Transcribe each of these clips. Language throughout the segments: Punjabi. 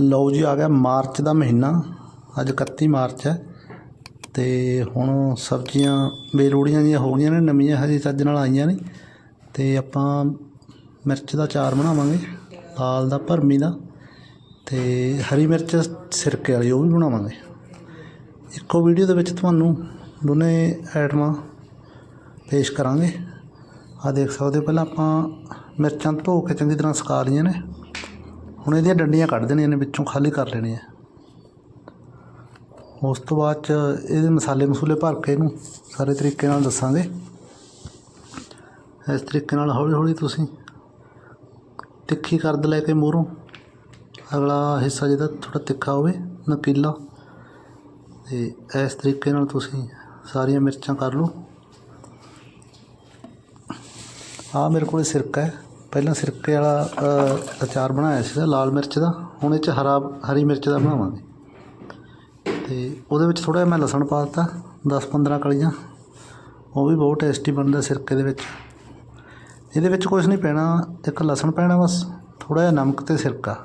ਲਓ ਜੀ, ਆ ਗਿਆ ਮਾਰਚ ਦਾ ਮਹੀਨਾ। ਅੱਜ 31 ਮਾਰਚ ਹੈ। ਤੇ ਹੁਣ ਸਬਜ਼ੀਆਂ ਬੇਲੋੜੀਆਂ ਜਿਹੀਆਂ ਹੋ ਗਈਆਂ ਨੇ, ਨਵੀਆਂ ਹਜੇ ਚੱਜ ਨਾਲ ਆਈਆਂ ਨੇ ਤੇ ਆਪਾਂ ਮਿਰਚ ਦਾ ਚਾਰ ਬਣਾਵਾਂਗੇ, ਲਾਲ ਦਾ, ਭਰਮੀ ਦਾ। ਤੇ ਹਰੀ ਮਿਰਚ ਸਿਰਕੇ ਵਾਲੀ, ਉਹ ਵੀ ਬਣਾਵਾਂਗੇ। ਇੱਕੋ ਵੀਡੀਓ ਦੇ ਵਿੱਚ ਤੁਹਾਨੂੰ ਦੋਨੇ ਆਈਟਮਾਂ ਪੇਸ਼ ਕਰਾਂਗੇ। ਆ ਦੇਖ ਸਕਦੇ ਹੋ, ਪਹਿਲਾਂ ਆਪਾਂ ਮਿਰਚਾਂ ਧੋ ਕੇ ਚੰਗੀ ਤਰ੍ਹਾਂ ਸੁਕਾ ਲਈਆਂ ਨੇ। ਹੁਣ ਇਹਦੀਆਂ ਡੰਡੀਆਂ ਕੱਢ ਦੇਣੀਆਂ ਨੇ, ਵਿੱਚੋਂ ਖਾਲੀ ਕਰ ਲੈਣੀਆਂ ਉਸ ਤੋਂ ਬਾਅਦ ਚ ਇਹਦੇ ਮਸਾਲੇ ਮਸੂਲੇ ਭਰ ਕੇ ਇਹਨੂੰ ਸਾਰੇ ਤਰੀਕੇ ਨਾਲ ਦੱਸਾਂਗੇ। ਇਸ ਤਰੀਕੇ ਨਾਲ ਹੌਲੀ ਹੌਲੀ ਤੁਸੀਂ ਤਿੱਖੀ ਕਰਦ ਲੈ ਕੇ ਮੂਹਰੋਂ ਅਗਲਾ ਹਿੱਸਾ ਜਿਹਦਾ ਥੋੜਾ ਤਿੱਖਾ ਹੋਵੇ, ਨਕੀਲਾ, ਤੇ ਇਸ ਤਰੀਕੇ ਨਾਲ ਤੁਸੀਂ ਸਾਰੀਆਂ ਮਿਰਚਾਂ ਕਰ ਲਓ। ਆ ਮੇਰੇ ਕੋਲ ਸਿਰਕਾ ਹੈ। ਪਹਿਲਾਂ ਸਿਰਕੇ ਵਾਲਾ ਅਚਾਰ ਬਣਾਇਆ ਸੀਗਾ, ਲਾਲ ਮਿਰਚ ਦਾ। ਹੁਣ ਇਹ ਚ ਹਰਾ, ਹਰੀ ਮਿਰਚ ਦਾ ਬਣਾਵਾਂਗੇ। ਅਤੇ ਉਹਦੇ ਵਿੱਚ ਥੋੜ੍ਹਾ ਜਿਹਾ ਮੈਂ ਲਸਣ ਪਾ ਦਿੱਤਾ 10-15 ਕਲੀਆਂ। ਉਹ ਵੀ ਬਹੁਤ ਟੇਸਟੀ ਬਣਦਾ ਸਿਰਕੇ ਦੇ ਵਿੱਚ। ਇਹਦੇ ਵਿੱਚ ਕੁਝ ਨਹੀਂ ਪੈਣਾ, ਇੱਕ ਲਸਣ ਪੈਣਾ ਬਸ, ਥੋੜ੍ਹਾ ਜਿਹਾ ਨਮਕ ਤੇ ਸਿਰਕਾ।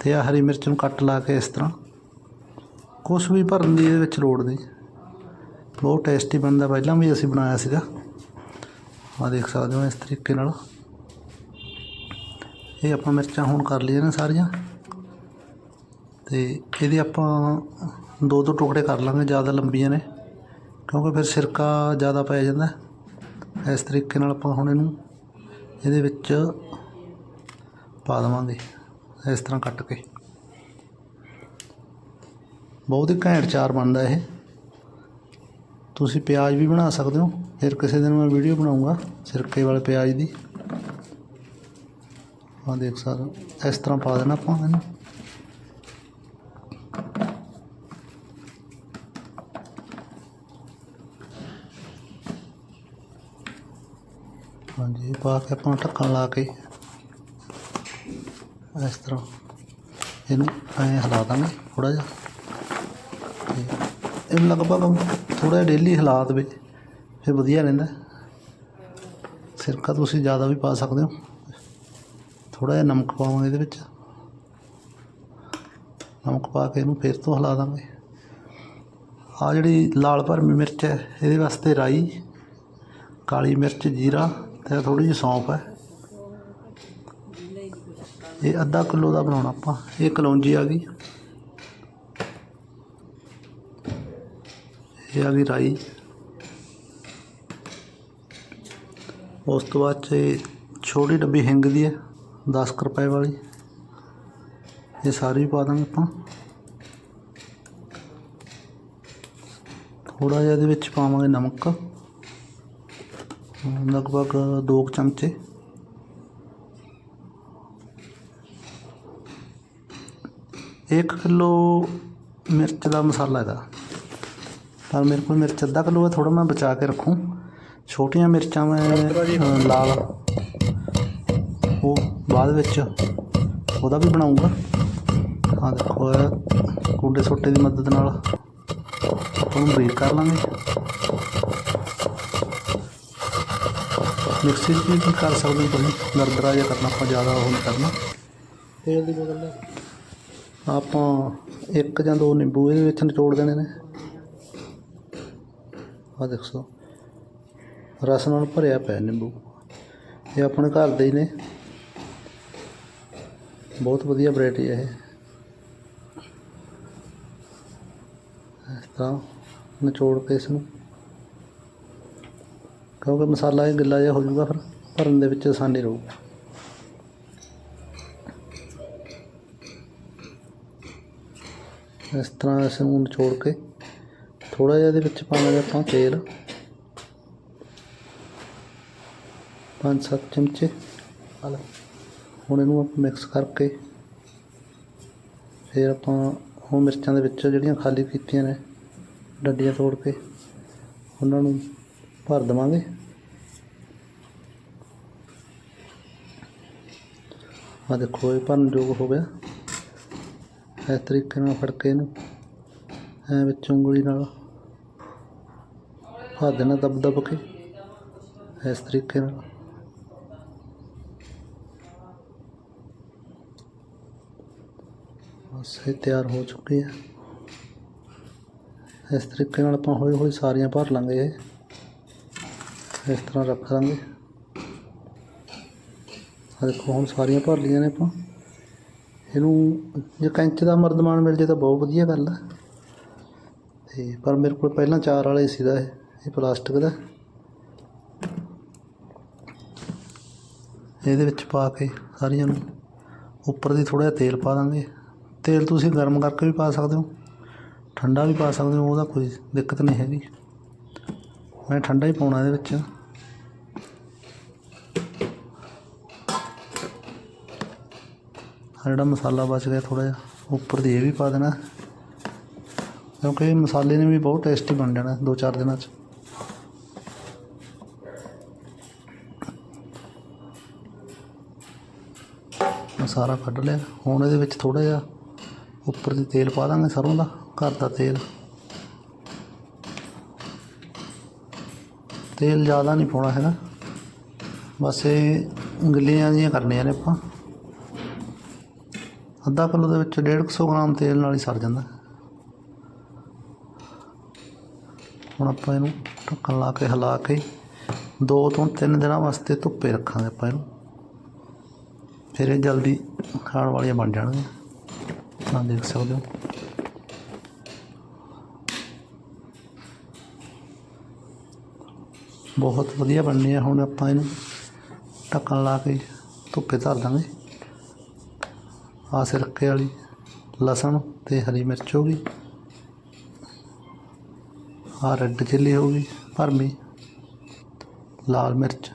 ਤੇ ਆ ਹਰੀ ਮਿਰਚ ਨੂੰ ਕੱਟ ਲਾ ਕੇ ਇਸ ਤਰ੍ਹਾਂ। ਕੁਛ ਵੀ ਭਰਨ ਦੀ ਇਹਦੇ ਵਿੱਚ ਲੋੜ ਨਹੀਂ। ਬਹੁਤ ਟੇਸਟੀ ਬਣਦਾ। ਪਹਿਲਾਂ ਵੀ ਅਸੀਂ ਬਣਾਇਆ ਸੀਗਾ। ਆ ਦੇਖ ਸਕਦੇ ਹੋ ਇਸ ਤਰੀਕੇ ਨਾਲ। ਇਹ ਆਪਾਂ ਮਿਰਚਾਂ ਹੁਣ ਕਰ ਲਈਆਂ ਨੇ ਸਾਰੀਆਂ। ਤੇ ਇਹਦੇ ਆਪਾਂ ਦੋ ਦੋ ਟੁਕੜੇ ਕਰ ਲਾਂਗੇ, ਜ਼ਿਆਦਾ ਲੰਬੀਆਂ ਨੇ, ਕਿਉਂਕਿ ਫਿਰ ਸਿਰਕਾ ਜ਼ਿਆਦਾ ਪੈ ਜਾਂਦਾ। ਇਸ ਤਰੀਕੇ ਨਾਲ ਆਪਾਂ ਹੁਣ ਇਹਨੂੰ ਇਹਦੇ ਵਿੱਚ ਪਾ ਦੇਵਾਂਗੇ, ਇਸ ਤਰ੍ਹਾਂ ਕੱਟ ਕੇ। ਬਹੁਤ ਹੀ ਘੈਂਟ ਚਾਰ ਬਣਦਾ ਇਹ। ਤੁਸੀਂ ਪਿਆਜ਼ ਵੀ ਬਣਾ ਸਕਦੇ ਹੋ। ਫਿਰ ਕਿਸੇ ਦਿਨ ਮੈਂ ਵੀਡੀਓ ਬਣਾਉਂਗਾ ਸਿਰਕੇ ਵਾਲੇ ਪਿਆਜ਼ ਦੀ। ਆਹ ਦੇਖ ਸਕਦੇ ਇਸ ਤਰ੍ਹਾਂ ਪਾ ਦੇਣਾ ਆਪਾਂ ਇਹਨੂੰ। ਹਾਂਜੀ, ਇਹ ਪਾ ਕੇ ਆਪਾਂ ਢੱਕਣ ਲਾ ਕੇ ਇਸ ਤਰ੍ਹਾਂ ਇਹਨੂੰ ਐਂ ਹਿਲਾ ਦਾਂਗੇ ਥੋੜਾ ਜਿਹਾ। ਇਹਨੂੰ ਲਗਭਗ ਥੋੜਾ ਜਿਹਾ ਡੇਲੀ ਹਾਲਾਤ ਦੇਵੇ, ਫਿਰ ਵਧੀਆ ਰਹਿੰਦਾ। ਸਿਰਕਾ ਤੁਸੀਂ ਜ਼ਿਆਦਾ ਵੀ ਪਾ ਸਕਦੇ ਹੋ। ਥੋੜਾ ਜਿਹਾ ਨਮਕ ਪਾਵਾਂਗੇ ਇਹਦੇ ਵਿੱਚ। ਨਮਕ ਪਾ ਕੇ ਇਹਨੂੰ ਫਿਰ ਤੋਂ ਹਿਲਾ ਦਾਂਗੇ। ਆ ਜਿਹੜੀ ਲਾਲ ਭਰਮੀ ਮਿਰਚ ਹੈ, ਇਹਦੇ ਵਾਸਤੇ ਰਾਈ, ਕਾਲੀ ਮਿਰਚ, ਜੀਰਾ ਤੇ ਥੋੜੀ ਜਿਹੀ ਸੌਂਫ ਹੈ। ਇਹ ਅੱਧਾ ਕਿਲੋ ਦਾ ਬਣਾਉਣਾ ਆਪਾਂ। ਇਹ ਕਲੌਂਜੀ ਆ ਗਈ। ਇਹ ਆ ਗਈ ਰਾਈ। ਉਸ ਤੋਂ ਬਾਅਦ 'ਚ ਇਹ ਛੋਟੀ ਡੱਬੀ ਹਿੰਗ ਦੀ ਹੈ। ਦਸ ਕੁ ਰੁਪਏ ਵਾਲੀ। ਇਹ ਸਾਰੀ ਪਾ ਦਾਂਗੇ ਆਪਾਂ। ਥੋੜਾ ਜਿਹਾ ਇਹਦੇ ਵਿੱਚ ਪਾਵਾਂਗੇ ਨਮਕ। ਲਗਭਗ 2 ਚਮਚੇ। ਇੱਕ ਕਿਲੋ ਮਿਰਚ ਦਾ ਮਸਾਲਾ ਇਹਦਾ। ਪਰ ਮੇਰੇ ਕੋਲ ਮਿਰਚ ਅੱਧਾ ਕਿਲੋ ਹੈ ਥੋੜਾ ਮੈਂ ਬਚਾ ਕੇ ਰੱਖੂੰ। ਛੋਟੀਆਂ ਮਿਰਚਾਂ ਮੈਂ ਲਾਲ। ਉਹ ਬਾਅਦ ਵਿੱਚ ਉਹਦਾ ਵੀ ਬਣਾਉਂਗਾ। ਹਾਂ ਦੇਖੋ ਕੁੰਡੇ ਸੋਟੇ ਦੀ ਮਦਦ ਨਾਲ ਉਹਨੂੰ ਬਰੀਕ ਕਰ ਲਾਂਗੇ। ਮਿਕਸੀ ਵੀ ਕਰ ਸਕਦੇ ਤੁਸੀਂ ਦਰਦਰਾ ਜਿਹਾ ਕਰਨਾ ਆਪਾਂ ਜ਼ਿਆਦਾ ਉਹ ਨਹੀਂ ਕਰਨਾ। ਤੇਲ ਦੀ ਬੋਤਲ ਲੈ। ਆਪਾਂ ਇੱਕ ਜਾਂ ਦੋ ਨਿੰਬੂ ਇਹਦੇ ਵਿੱਚ ਨਿਚੋੜ ਦੇਣੇ ਨੇ। ਆਹ ਦੇਖੋ ਰਸ ਨਾਲ ਭਰਿਆ ਪਿਆ ਨਿੰਬੂ। ਇਹ ਆਪਣੇ ਘਰ ਦੇ ਹੀ ਨੇ। ਬਹੁਤ ਵਧੀਆ ਵੈਰਾਈਟੀ ਹੈ ਇਹ। ਇਸ ਤਰ੍ਹਾਂ ਨਿਚੋੜ ਕੇ ਇਸ ਨੂੰ। ਕਿਉਂਕਿ ਮਸਾਲਾ ਇਹ ਗਿੱਲਾ ਜਿਹਾ ਹੋ ਜਾਊਗਾ ਫਿਰ ਭਰਨ ਦੇ ਵਿੱਚ ਆਸਾਨੀ ਰਹੂਗੀ ਇਸ ਤਰ੍ਹਾਂ ਇਸ ਨੂੰ ਨਿਚੋੜ ਕੇ ਥੋੜਾ ਜਿਹਾ ਇਹਦੇ ਵਿੱਚ ਪਾਵਾਂਗੇ ਆਪਾਂ ਤੇਲ। ਪੰਜ ਸੱਤ ਚਮਚੇ। ਆ ਹੁਣ ਇਹਨੂੰ ਆਪਾਂ ਮਿਕਸ ਕਰਕੇ ਫਿਰ ਆਪਾਂ ਉਹ ਮਿਰਚਾਂ ਦੇ ਵਿੱਚ ਜਿਹੜੀਆਂ ਖਾਲੀ ਕੀਤੀਆਂ ਨੇ, ਡੰਡੀਆਂ ਤੋੜ ਕੇ ਉਹਨਾਂ ਨੂੰ ਭਰ ਦੇਵਾਂਗੇ। ਆ ਦੇਖੋ, ਇਹ ਭਰਨ ਯੋਗ ਹੋ ਗਿਆ। ਇਸ ਤਰੀਕੇ ਨਾਲ ਫੜ ਕੇ ਇਹਨੂੰ ਐ ਵਿੱਚ ਉਂਗਲੀ ਨਾਲ ਭਰ ਦੇਣਾ ਦਬ ਦਬ ਕੇ। ਇਸ ਤਰੀਕੇ ਨਾਲ। ਬਸ ਇਹ ਤਿਆਰ ਹੋ ਚੁੱਕੀ ਹੈ। ਇਸ ਤਰੀਕੇ ਨਾਲ ਆਪਾਂ ਹੌਲੀ ਹੌਲੀ ਸਾਰੀਆਂ ਭਰ ਲਾਂਗੇ ਇਹ। ਇਸ ਤਰ੍ਹਾਂ ਰੱਖ ਲਾਂਗੇ। ਆਹ ਦੇਖੋ, ਹੁਣ ਸਾਰੀਆਂ ਭਰ ਲਈਆਂ ਨੇ ਆਪਾਂ। ਇਹਨੂੰ ਜੇ ਕੈਂਚ ਦਾ ਮਰਦਮਾਨ ਮਿਲ ਜੇ ਤਾਂ ਬਹੁਤ ਵਧੀਆ ਗੱਲ ਹੈ। ਤੇ ਪਰ ਮੇਰੇ ਕੋਲ ਪਹਿਲਾਂ ਚਾਰ ਵਾਲਾ ਹੀ ਸੀਗਾ ਇਹ ਇਹ ਪਲਾਸਟਿਕ ਦਾ। ਇਹਦੇ ਵਿੱਚ ਪਾ ਕੇ ਸਾਰੀਆਂ ਨੂੰ ਉੱਪਰ ਦੀ ਥੋੜ੍ਹਾ ਜਿਹਾ ਤੇਲ ਪਾ ਦਾਂਗੇ। ਤੇਲ ਤੁਸੀਂ ਗਰਮ ਕਰਕੇ ਵੀ ਪਾ ਸਕਦੇ ਹੋ, ਠੰਡਾ ਵੀ ਪਾ ਸਕਦੇ ਹੋ, ਉਹਦਾ ਕੋਈ ਦਿੱਕਤ ਨਹੀਂ ਹੈਗੀ। ਮੈਂ ਠੰਡਾ ਹੀ ਪਾਉਣਾ ਇਹਦੇ ਵਿੱਚ। ਆਹ ਜਿਹੜਾ ਮਸਾਲਾ ਬਚ ਗਿਆ ਥੋੜ੍ਹਾ ਜਿਹਾ, ਉੱਪਰ ਦੀ ਇਹ ਵੀ ਪਾ ਦੇਣਾ। ਕਿਉਂਕਿ ਮਸਾਲੇ ਨੇ ਵੀ ਬਹੁਤ ਟੇਸਟੀ ਬਣ ਜਾਣਾ ਦੋ ਚਾਰ ਦਿਨਾਂ 'ਚ। ਮੈਂ ਸਾਰਾ ਕੱਢ ਲਿਆ। ਹੁਣ ਇਹਦੇ ਵਿੱਚ ਥੋੜ੍ਹਾ ਜਿਹਾ ਉੱਪਰ ਦੀ ਤੇਲ ਪਾ ਦਾਂਗੇ ਸਰੋਂ ਦਾ, ਘਰ ਦਾ ਤੇਲ। ਤੇਲ ਜ਼ਿਆਦਾ ਨਹੀਂ ਪਾਉਣਾ ਹੈਗਾ। ਬਸ ਇਹ ਗਿੱਲੀਆਂ ਜਿਹੀਆਂ ਕਰਨੀਆਂ ਨੇ ਆਪਾਂ। ਅੱਧਾ ਕਿਲੋ ਦੇ ਵਿੱਚ 150 ਗ੍ਰਾਮ ਤੇਲ ਨਾਲ ਹੀ ਸਰ ਜਾਂਦਾ। ਹੁਣ ਆਪਾਂ ਇਹਨੂੰ ਢੱਕਣ ਲਾ ਕੇ, ਹਿਲਾ ਕੇ ਦੋ ਤੋਂ ਤਿੰਨ ਦਿਨਾਂ ਵਾਸਤੇ ਧੁੱਪੇ ਰੱਖਾਂਗੇ ਆਪਾਂ ਇਹਨੂੰ। ਫਿਰ ਇਹ ਜਲਦੀ ਖਾਣ ਵਾਲੀਆਂ ਬਣ ਜਾਣਗੀਆਂ। ਆਹ ਦੇਖ ਸਕਦੇ ਹੋ ਬਹੁਤ ਵਧੀਆ ਬਣਨੀ ਆ, ਹੁਣ ਆਪਾਂ ਇਹਨੂੰ ਢੱਕਣ ਲਾ ਕੇ ਧੁੱਪੇ ਧਰ ਦਾਂਗੇ। ਆਹ ਸਿਰਕੇ ਵਾਲੀ, ਲਸਣ ਤੇ ਹਰੀ ਮਿਰਚ ਹੋ ਗਈ। ਆ ਰੈੱਡ ਚਿੱਲੀ ਹੋ ਗਈ, ਭਰਮੀ। ਲਾਲ ਮਿਰਚ।